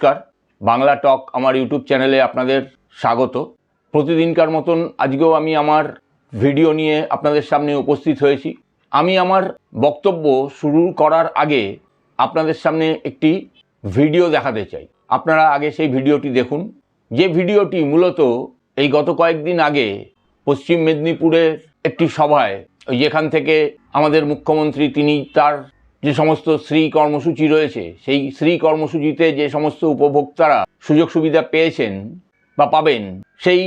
নমস্কার। বাংলা টক আমার ইউটিউব চ্যানেলে আপনাদের স্বাগত। প্রতিদিনকার মতন আজকেও আমি আমার ভিডিও নিয়ে আপনাদের সামনে উপস্থিত হয়েছি। আমি আমার বক্তব্য শুরু করার আগে আপনাদের সামনে একটি ভিডিও দেখাতে চাই। আপনারা আগে সেই ভিডিওটি দেখুন। যে ভিডিওটি মূলত এই গত কয়েকদিন আগে পশ্চিম মেদিনীপুরের একটি সভায়, যেখান থেকে আমাদের মুখ্যমন্ত্রী, তিনি তার যে সমস্ত শ্রী কর্মসূচি রয়েছে, সেই শ্রী কর্মসূচিতে যে সমস্ত উপভোক্তারা সুযোগ সুবিধা পেয়েছেন বা পাবেন, সেই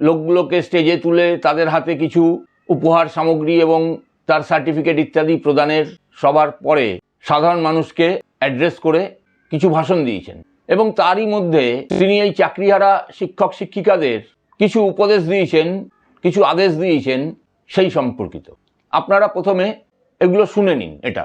লোকগুলোকে স্টেজে তুলে তাদের হাতে কিছু উপহার, সামগ্রী এবং তার সার্টিফিকেট ইত্যাদি প্রদানের সবার পরে সাধারণ মানুষকে অ্যাড্রেস করে কিছু ভাষণ দিয়েছেন। এবং তারই মধ্যে তিনি এই চাকরিহারা শিক্ষক শিক্ষিকাদের কিছু উপদেশ দিয়েছেন, কিছু আদেশ দিয়েছেন সেই সম্পর্কিত। আপনারা প্রথমে এগুলো শুনে নিন এটা।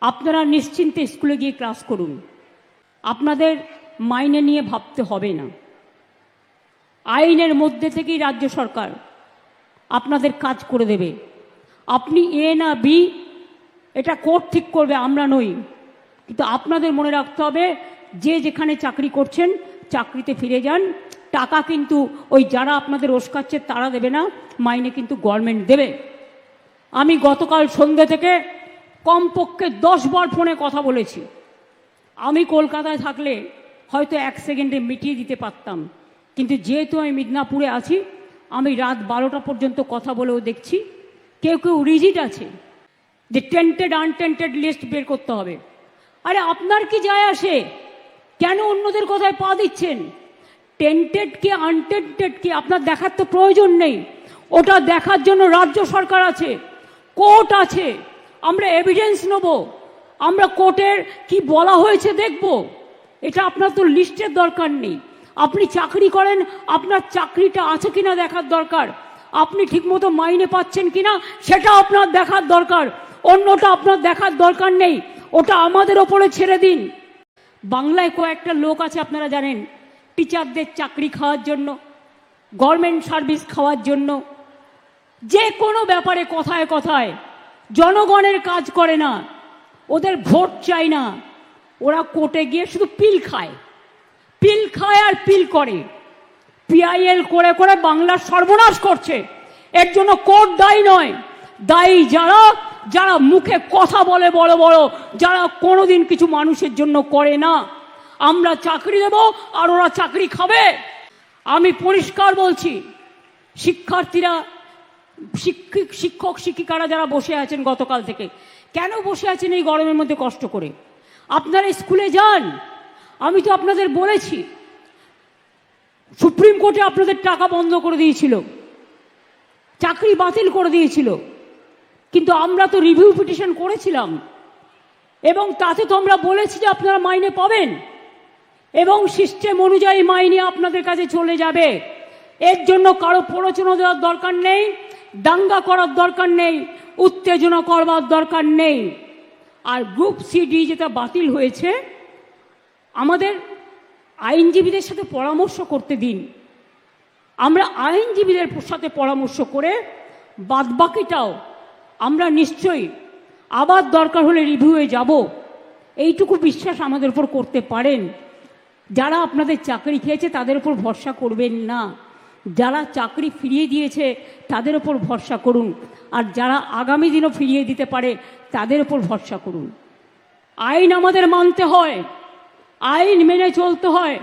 আপনারা নিশ্চিন্তে স্কুলে গিয়ে ক্লাস করুন। আপনাদের মাইনে নিয়ে ভাবতে হবে না। আইনের মধ্যে থেকেই রাজ্য সরকার আপনাদের কাজ করে দেবে। আপনি এ না বি, এটা কোর্ট ঠিক করবে, আমরা নই। কিন্তু আপনাদের মনে রাখতে হবে, যে যেখানে চাকরি করছেন, চাকরিতে ফিরে যান। টাকা কিন্তু ওই যারা আপনাদের ওস্কাচ্ছে, তারা দেবে না। মাইনে কিন্তু গভর্নমেন্ট দেবে। আমি গতকাল সন্ধ্যে থেকে কমপক্ষে দশ বার ফোনে কথা বলেছি। আমি কলকাতায় থাকলে হয়তো এক সেকেন্ডে মিটিয়ে দিতে পারতাম। কিন্তু যেহেতু আমি মিদনাপুরে আছি, আমি রাত বারোটা পর্যন্ত কথা বলেও দেখছি। কেউ কেউ রিজিট আছে যে টেন্টেড, আনটেন্টেড লিস্ট বের করতে হবে। আরে আপনার কি যায় আসে? কেন অন্যদের কথায় পা দিচ্ছেন? টেন্টেড কি, আনটেন্টেড কি? আপনার দেখার তো প্রয়োজন নেই। ওটা দেখার জন্য রাজ্য সরকার আছে, কোর্ট আছে। আমরা এভিডেন্স নেব। আমরা কোর্টের কি বলা হয়েছে দেখব। এটা আপনার তো লিস্টের দরকার নেই। আপনি চাকরি করেন, আপনার চাকরিটা আছে কিনা দেখার দরকার। আপনি ঠিকমতো মাইনে পাচ্ছেন কিনা, সেটা আপনার দেখার দরকার। অন্যটা আপনার দেখার দরকার নেই। ওটা আমাদের ওপরে ছেড়ে দিন। বাংলায় কয়েকটা লোক আছে, আপনারা জানেন, টিচারদের চাকরি খাওয়ার জন্য গভর্নমেন্ট সার্ভিস খাওয়ার জন্য। যে কোনো ব্যাপারে কথায় কথায়। জনগণের কাজ করে না। ওদের ভোট চাই না। ওরা কোর্টে গিয়ে শুধু পিল খায়। পিল খায় আর পিল করে। পিআইএল করে করে বাংলার সর্বনাশ করছে। এর জন্য কোর্ট দায়ী নয়। দায়ী যারা যারা মুখে কথা বলে বড় বড়, যারা কোনোদিন কিছু মানুষের জন্য করে না। আমরা চাকরি দেব আর ওরা চাকরি খাবে। আমি পরিষ্কার বলছি, শিক্ষার্থীরা শিক্ষক শিক্ষক, শিক্ষিকারা যারা বসে আছেন গতকাল থেকে, কেন বসে আছেন এই গরমের মধ্যে কষ্ট করে? আপনারা স্কুলে যান। আমি তো আপনাদের বলেছি, সুপ্রিম কোর্টে আপনাদের টাকা বন্ধ করে দিয়েছিল, চাকরি বাতিল করে দিয়েছিল, কিন্তু আমরা তো রিভিউ পিটিশন করেছিলাম, এবং তাতে তো আমরা বলেছি যে আপনারা মাইনে পাবেন, এবং সিস্টেম অনুযায়ী মাইনে আপনাদের কাছে চলে যাবে। এর জন্য কারও প্ররোচনা দেওয়ার দরকার নেই। দাঙ্গা করার দরকার নেই, উত্তেজনা করবার দরকার নেই। আর গ্রুপ সিডি যেটা বাতিল হয়েছে, আমাদের আইনজীবীদের সাথে পরামর্শ করতে দিন। আমরা আইনজীবীদের সাথে পরামর্শ করে বাদবাকিটাও আমরা নিশ্চয়ই আবার দরকার হলে রিভিউয়ে যাব। এইটুকু বিশ্বাস আমাদের উপর করতে পারেন। যারা আপনাদের চাকরি খেয়েছে তাদের উপর ভরসা করবেন না। যারা চাকরি ফিরিয়ে দিয়েছে, তাদের ওপর ভরসা করুন। আর যারা আগামী দিনও ফিরিয়ে দিতে পারে, তাদের উপর ভরসা করুন। আইন আমাদের মানতে হয়, আইন মেনে চলতে হয়।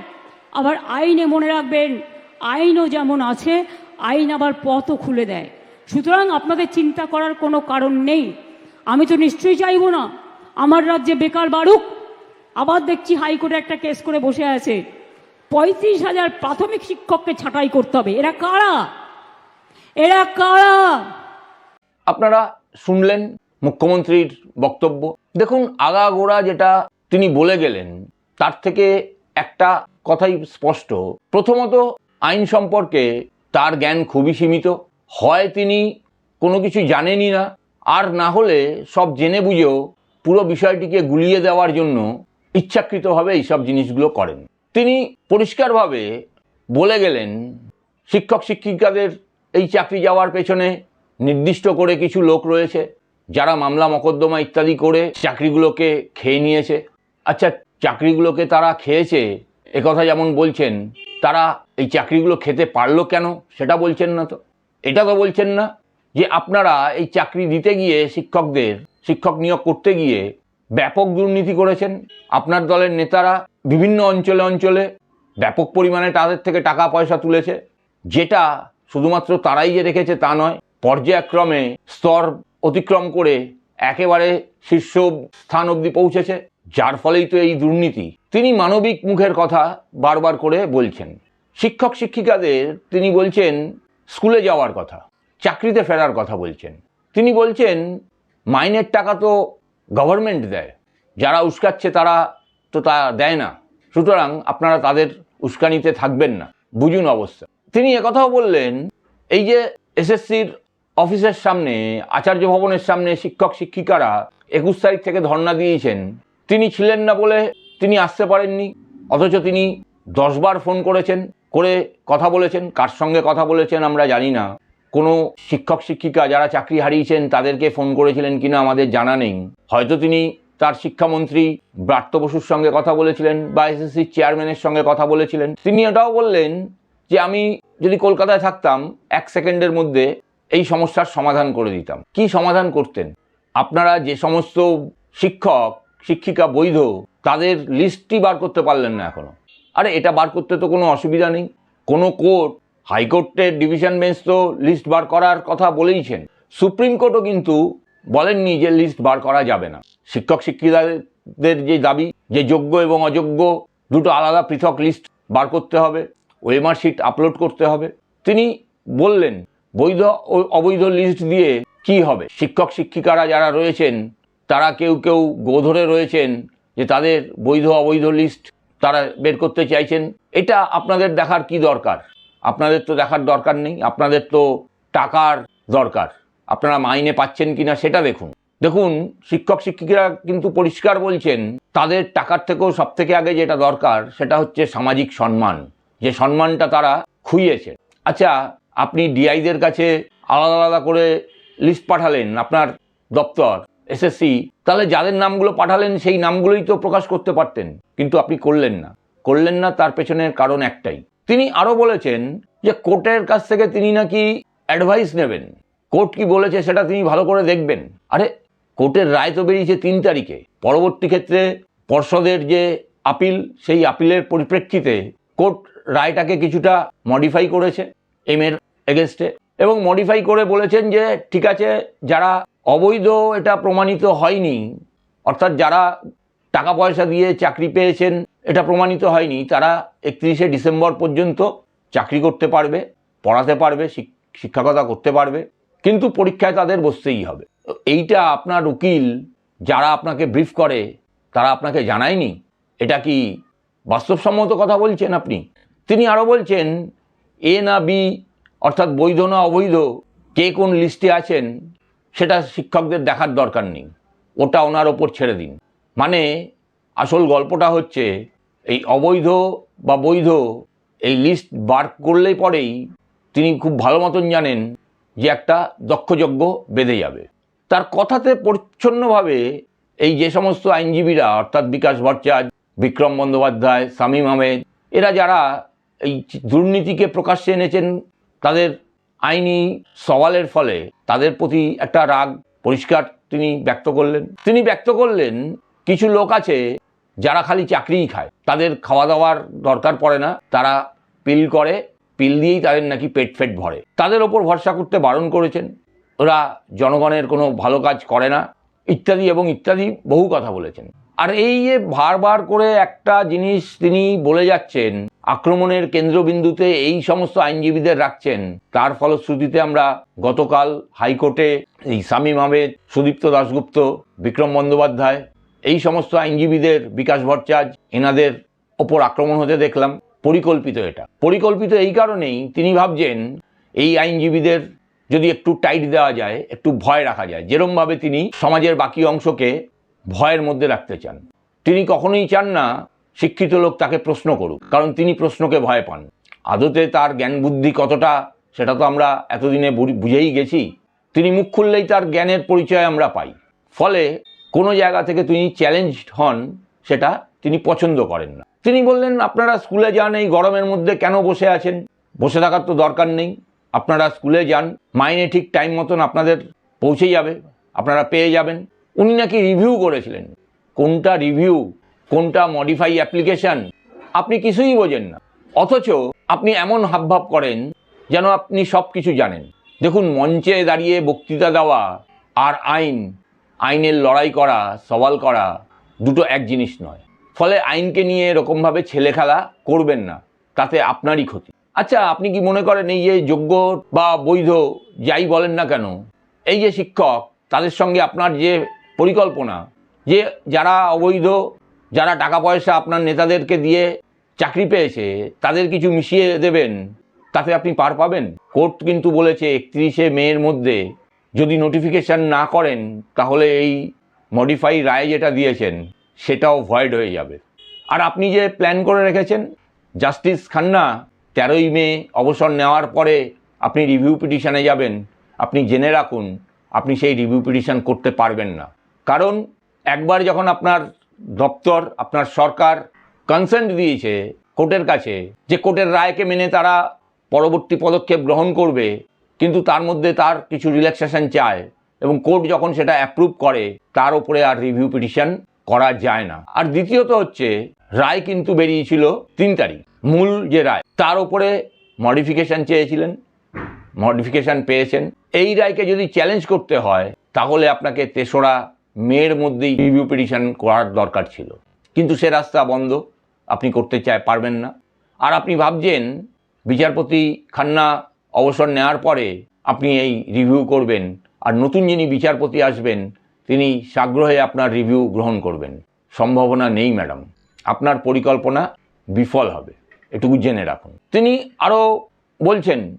আবার আইনে মনে রাখবেন, আইনও যেমন আছে, আইন আবার পথও খুলে দেয়। সুতরাং আপনাদের চিন্তা করার কোনো কারণ নেই। আমি তো নিশ্চয়ই চাইব না। আমার রাজ্যে বেকার বাড়ুক। আবার দেখছি হাইকোর্টে একটা কেস করে বসে আছে। পঁয়ত্রিশ হাজার প্রাথমিক শিক্ষককে ছাঁটাই করতে হবে। এরা কারা? এরা কারা? আপনারা শুনলেন মুখ্যমন্ত্রীর বক্তব্য। দেখুন, আগাগোড়া যেটা তিনি বলে গেলেন, তার থেকে একটা কথাই স্পষ্ট। প্রথমত, আইন সম্পর্কে তার জ্ঞান খুবই সীমিত। হয় তিনি কোনো কিছু জানেনই না, আর না হলে সব জেনে বুঝেও পুরো বিষয়টিকে গুলিয়ে দেওয়ার জন্য ইচ্ছাকৃতভাবে এইসব জিনিসগুলো করেন। তিনি পরিষ্কারভাবে বলে গেলেন, শিক্ষক শিক্ষিকাদের এই চাকরি যাওয়ার পেছনে নির্দিষ্ট করে কিছু লোক রয়েছে, যারা মামলা, মকদ্দমা ইত্যাদি করে চাকরিগুলোকে খেয়ে নিয়েছে। আচ্ছা চাকরিগুলোকে তারা খেয়েছে একথা যেমন বলছেন, তারা এই চাকরিগুলো খেতে পারল কেন, সেটা বলছেন না তো? এটা তো বলছেন না যে আপনারা এই চাকরি দিতে গিয়ে শিক্ষকদের, শিক্ষক নিয়োগ করতে গিয়ে ব্যাপক দুর্নীতি করেছেন। আপনার দলের নেতারা বিভিন্ন অঞ্চলে অঞ্চলে ব্যাপক পরিমাণে তাদের থেকে টাকা পয়সা তুলেছে। যেটা শুধুমাত্র তারাই যে রেখেছে তা নয়, পর্যায়ক্রমে স্তর অতিক্রম করে একেবারে শীর্ষ স্থান অবধি পৌঁছেছে। যার ফলেই তো এই দুর্নীতি। তিনি মানবিক মুখের কথা বারবার করে বলছেন। শিক্ষক, শিক্ষিকাদের তিনি বলছেন, স্কুলে যাওয়ার কথা, চাকরিতে ফেরার কথা বলছেন। তিনি বলছেন, মাইনের টাকা তো গভর্নমেন্ট দেয়। যারা উস্কাচ্ছে তারা তো তা দেয় না। সুতরাং আপনারা তাদের উস্কানিতে থাকবেন না। বুঝুন অবস্থা। তিনি একথাও বললেন, এই যে এসএসসির অফিসের সামনে, আচার্য ভবনের সামনে শিক্ষক শিক্ষিকারা একুশ তারিখ থেকে ধর্ণা দিয়েছেন, তিনি ছিলেন না বলে তিনি আসতে পারেননি, অথচ তিনি দশবার ফোন করেছেন, করে কথা বলেছেন, কার সঙ্গে কথা বলেছেন আমরা জানি না। কোনো শিক্ষক শিক্ষিকা যারা চাকরি হারিয়েছেন, তাদেরকে ফোন করেছিলেন কিনা আমাদের জানা নেই। হয়তো তিনি তার শিক্ষামন্ত্রী ব্রাত্য বসুর সঙ্গে কথা বলেছিলেন বা এসএসসির চেয়ারম্যানের সঙ্গে কথা বলেছিলেন। তিনি এটাও বললেন যে আমি যদি কলকাতায় থাকতাম, এক সেকেন্ডের মধ্যে এই সমস্যার সমাধান করে দিতাম। কি সমাধান করতেন? আপনারা যে সমস্ত শিক্ষক, শিক্ষিকা, বৈধ, তাদের লিস্টই বার করতে পারলেন না এখনও আরে, এটা বার করতে তো কোনো অসুবিধা নেই। কোনো কোর্ট হাইকোর্টের ডিভিশন বেঞ্চ তো লিস্ট বার করার কথা বলেইছেন। সুপ্রিম কোর্টও কিন্তু বলেননি যে লিস্ট বার করা যাবে না। শিক্ষক শিক্ষিকাদের যে দাবি, যে যোগ্য এবং অযোগ্য, দুটো আলাদা পৃথক লিস্ট বার করতে হবে ওয়েমার শিট আপলোড করতে হবে। তিনি বললেন, বৈধ ও অবৈধ লিস্ট দিয়ে কি হবে? শিক্ষক শিক্ষিকারা যারা রয়েছেন, তারা কেউ কেউ গোধরে রয়েছেন যে তাদের বৈধ অবৈধ লিস্ট তারা বের করতে চাইছেন। এটা আপনাদের দেখার কি দরকার? আপনাদের তো দেখার দরকার নেই, আপনাদের তো টাকার দরকার। আপনারা মাইনে পাচ্ছেন কিনা সেটা দেখুন। দেখুন, শিক্ষক, শিক্ষিকারা কিন্তু পরিষ্কার বলছেন, তাদের টাকার থেকেও সব থেকে আগে যেটা দরকার সেটা হচ্ছে সামাজিক সম্মান। যে সম্মানটা তারা খুইয়েছে আচ্ছা আপনি ডিআইদের কাছে আলাদা আলাদা করে লিস্ট পাঠালেন আপনার দপ্তর, এসএসসি, তাহলে যাদের নামগুলো পাঠালেন সেই নামগুলোই তো প্রকাশ করতে পারতেন। কিন্তু আপনি করলেন না। করলেন না, তার পেছনের কারণ একটাই। তিনি আরও বলেছেন যে কোর্টের কাছ থেকে তিনি নাকি অ্যাডভাইস নেবেন। কোর্ট কি বলেছে সেটা তিনি ভালো করে দেখবেন। আরে, কোর্টের রায় তো বেরিয়েছে তিন তারিখে। পরবর্তী ক্ষেত্রে পর্ষদের যে আপিল, সেই আপিলের পরিপ্রেক্ষিতে কোর্ট রায়টাকে কিছুটা মডিফাই করেছে এম এর এগেনস্টে এবং মডিফাই করে বলেছেন যে, ঠিক আছে, যারা অবৈধ এটা প্রমাণিত হয়নি, অর্থাৎ যারা টাকা পয়সা দিয়ে চাকরি পেয়েছেন, এটা প্রমাণিত হয়নি, তারা একত্রিশে ডিসেম্বর পর্যন্ত চাকরি করতে পারবে, পড়াতে পারবে, শিক- শিক্ষকতা করতে পারবে। কিন্তু পরীক্ষায় তাদের বসতেই হবে। এইটা আপনার উকিল যারা আপনাকে ব্রিফ করে, তারা আপনাকে জানায়নি? এটা কি বাস্তবসম্মত কথা বলছেন আপনি? তিনি আরও বলছেন, এ না বি, অর্থাৎ বৈধ না অবৈধ, কে কোন লিস্টে আছেন, সেটা শিক্ষকদের দেখার দরকার নেই। ওটা ওনার ওপর ছেড়ে দিন। মানে আসল গল্পটা হচ্ছে, এই অবৈধ বা বৈধ, এই লিস্ট বার করলেই পরেই তিনি খুব ভালো মতন জানেন যে একটা দক্ষযজ্ঞ বেঁধে যাবে। তার কথাতে পরিচ্ছন্নভাবে এই যে সমস্ত আইনজীবীরা, অর্থাৎ বিকাশ ভট্টাচার্য, বিক্রম বন্দ্যোপাধ্যায়, শামীম আহমেদ, এরা যারা এই দুর্নীতিকে প্রকাশ্যে এনেছেন, তাদের আইনি সওয়ালের ফলে তাদের প্রতি একটা রাগ পরিষ্কার তিনি ব্যক্ত করলেন। তিনি ব্যক্ত করলেন, কিছু লোক আছে যারা খালি চাকরিই খায়। তাদের খাওয়া দাওয়ার দরকার পড়ে না, তারা পিল করে পিল দিয়েই তাদের নাকি পেট ফেট ভরে। তাদের ওপর ভরসা করতে বারণ করেছেন। ওরা জনগণের কোনো ভালো কাজ করে না। ইত্যাদি এবং ইত্যাদি বহু কথা বলেছেন। আর এই যে বারবার করে একটা জিনিস তিনি বলে যাচ্ছেন, আক্রমণের কেন্দ্রবিন্দুতে এই সমস্ত আইনজীবীদের রাখছেন, তার ফলশ্রুতিতে আমরা গতকাল হাইকোর্টে এই শামীম আহমেদ, সুদীপ্ত দাশগুপ্ত, বিক্রম বন্দ্যোপাধ্যায়, এই সমস্ত আইনজীবীদের বিকাশ ভট্টাচার্য, এনাদের ওপর আক্রমণ হতে দেখলাম। পরিকল্পিত এটা। পরিকল্পিত এই কারণেই তিনি ভাবছেন, এই আইনজীবীদের যদি একটু টাইট দেওয়া যায়, একটু ভয় রাখা যায়, যেরমভাবে তিনি সমাজের বাকি অংশকে ভয়ের মধ্যে রাখতে চান। তিনি কখনোই চান না শিক্ষিত লোক তাকে প্রশ্ন করুক, কারণ তিনি প্রশ্নকে ভয় পান। আদতে তার জ্ঞান বুদ্ধি কতটা, সেটা তো আমরা এতদিনে বুঝ- বুঝেই গেছি। তিনি মুখ খুললেই তার জ্ঞানের পরিচয় আমরা পাই। ফলে কোনো জায়গা থেকে তিনি চ্যালেঞ্জড হন, সেটা তিনি পছন্দ করেন না। তিনি বললেন, আপনারা স্কুলে যান, এই গরমের মধ্যে কেন বসে আছেন? বসে থাকার তো দরকার নেই। আপনারা স্কুলে যান, মাইনে ঠিক টাইম মতন আপনাদের পৌঁছে যাবে, আপনারা পেয়ে যাবেন। উনি নাকি রিভিউ করেছিলেন। কোনটা রিভিউ কোনটা মডিফাই অ্যাপ্লিকেশন আপনি কিছুই বোঝেন না। অথচ আপনি এমন হাবভাব করেন যেন আপনি সব কিছু জানেন। দেখুন, মঞ্চে দাঁড়িয়ে বক্তৃতা দেওয়া আর আইন, আইনের লড়াই করা, সওয়াল করা, দুটো এক জিনিস নয়। ফলে আইনকে নিয়ে এরকমভাবে ছেলে খেলা করবেন না, তাতে আপনারই ক্ষতি। আচ্ছা আপনি কি মনে করেন এই যে যোগ্য বা বৈধ, যাই বলেন না কেন, এই যে শিক্ষক, তাদের সঙ্গে আপনার যে পরিকল্পনা, যে যারা অবৈধ, যারা টাকা পয়সা আপনার নেতাদেরকে দিয়ে চাকরি পেয়েছে, তাদের কিছু মিশিয়ে দেবেন, তাতে আপনি পার পাবেন? কোর্ট কিন্তু বলেছে একত্রিশে মেয়ের মধ্যে যদি নোটিফিকেশন না করেন, তাহলে এই মডিফাই রায় যেটা দিয়েছেন সেটাও ভয়েড হয়ে যাবে। আর আপনি যে প্ল্যান করে রেখেছেন জাস্টিস খান্না তেরোই মে অবসর নেওয়ার পরে আপনি রিভিউ পিটিশনে যাবেন, আপনি জেনে রাখুন, আপনি সেই রিভিউ পিটিশান করতে পারবেন না। কারণ একবার যখন আপনার দপ্তর, আপনার সরকার কনসেন্ট দিয়েছে কোর্টের কাছে যে কোর্টের রায়কে মেনে তারা পরবর্তী পদক্ষেপ গ্রহণ করবে, কিন্তু তার মধ্যে তার কিছু রিল্যাক্সেশন চায় এবং কোর্ট যখন সেটা অ্যাপ্রুভ করে, তার উপরে আর রিভিউ পিটিশন করা যায় না। আর দ্বিতীয়ত হচ্ছে, রায় কিন্তু বেরিয়েছিল তিন তারিখ। মূল যে রায়, তার উপরে মডিফিকেশন চেয়েছিলেন মডিফিকেশন পেয়েছেন। এই রায়কে যদি চ্যালেঞ্জ করতে হয়, তাহলে আপনাকে তেসরা মেয়ের মধ্যেই রিভিউ পিটিশন করার দরকার ছিল। কিন্তু সে রাস্তা বন্ধ, আপনি করতে চায়, পারবেন না। আর আপনি ভাবছেন, বিচারপতি খান্না অবসর নেওয়ার পরে আপনি এই রিভিউ করবেন, আর নতুন যিনি বিচারপতি আসবেন তিনি সাগ্রহে আপনার রিভিউ গ্রহণ করবেন। সম্ভাবনা নেই ম্যাডাম আপনার পরিকল্পনা বিফল হবে। এটুকু জেনে রাখুন। তিনি আরও বলছেন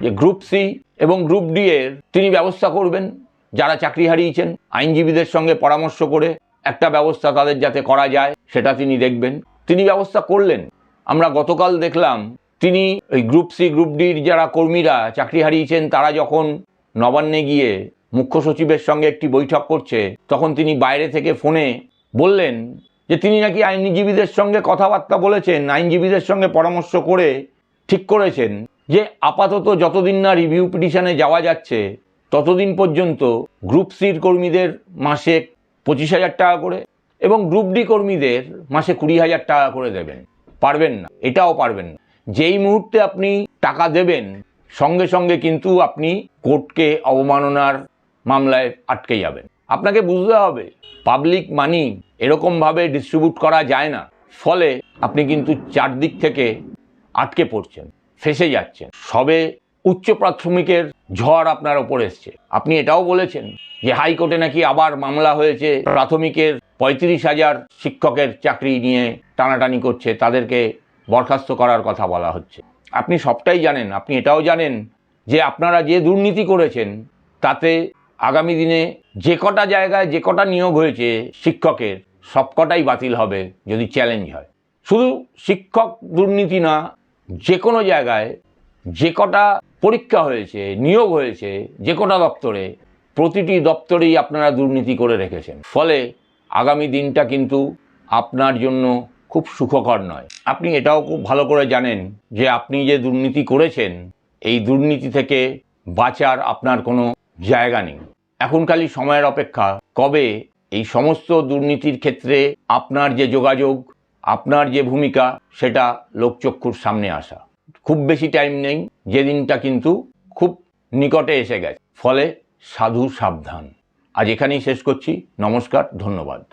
যে গ্রুপ সি এবং গ্রুপ ডি এর তিনি ব্যবস্থা করবেন। যারা চাকরি হারিয়েছেন, আইনজীবীদের সঙ্গে পরামর্শ করে একটা ব্যবস্থা তাদের যাতে করা যায়, সেটা তিনি দেখবেন। তিনি ব্যবস্থা করলেন। আমরা গতকাল দেখলাম, তিনি ওই গ্রুপ সি গ্রুপ ডির যারা কর্মীরা চাকরি হারিয়েছেন, তারা যখন নবান্নে গিয়ে মুখ্য সচিবের সঙ্গে একটি বৈঠক করছে। তখন তিনি বাইরে থেকে ফোনে বললেন যে, তিনি নাকি আইনজীবীদের সঙ্গে কথাবার্তা বলেছেন, আইনজীবীদের সঙ্গে পরামর্শ করে ঠিক করেছেন যে, আপাতত যতদিন না রিভিউ পিটিশনে যাওয়া যাচ্ছে, ততদিন পর্যন্ত গ্রুপ সির কর্মীদের মাসে পঁচিশ হাজার টাকা করে এবং গ্রুপ ডি কর্মীদের মাসে কুড়ি হাজার টাকা করে দেবেন। পারবেন না, এটাও পারবেন না। যেই মুহূর্তে আপনি টাকা দেবেন, সঙ্গে সঙ্গে কিন্তু আপনি কোর্টকে অবমাননার মামলায় আটকে যাবেন আপনাকে বুঝতে হবে পাবলিক মানি এরকমভাবে ডিস্ট্রিবিউট করা যায় না। ফলে আপনি কিন্তু চারদিক থেকে আটকে পড়ছেন, ফেসে যাচ্ছেন। সবে উচ্চ প্রাথমিকের ঝড় আপনার ওপর এসছে। আপনি এটাও বলেছেন যে হাইকোর্টে নাকি আবার মামলা হয়েছে। প্রাথমিকের পঁয়ত্রিশ হাজার শিক্ষকের চাকরি নিয়ে টানাটানি করছে, তাদেরকে বরখাস্ত করার কথা বলা হচ্ছে। আপনি সবটাই জানেন, আপনি এটাও জানেন যে আপনারা যে দুর্নীতি করেছেন, তাতে আগামী দিনে যে কটা জায়গায় যে কটা নিয়োগ হয়েছে শিক্ষকের সবকটাই বাতিল হবে যদি চ্যালেঞ্জ হয়। শুধু শিক্ষক দুর্নীতি না, যে কোনো জায়গায় যে কটা পরীক্ষা হয়েছে, নিয়োগ হয়েছে, যে কটা দপ্তরে, প্রতিটি দপ্তরেই আপনারা দুর্নীতি করে রেখেছেন। ফলে আগামী দিনটা কিন্তু আপনার জন্য খুব সুখকর নয়। আপনি এটাও খুব ভালো করে জানেন যে আপনি যে দুর্নীতি করেছেন, এই দুর্নীতি থেকে বাঁচার আপনার কোনো জায়গা নেই। এখন খালি সময়ের অপেক্ষা। কবে এই সমস্ত দুর্নীতির ক্ষেত্রে আপনার যে যোগাযোগ, আপনার যে ভূমিকা, সেটা লোকচক্ষুর সামনে আসা। খুব বেশি টাইম নেই। যেদিনটা কিন্তু খুব নিকটে এসে গেছে। ফলে সাধু সাবধান। আজ এখানেই শেষ করছি। নমস্কার, ধন্যবাদ।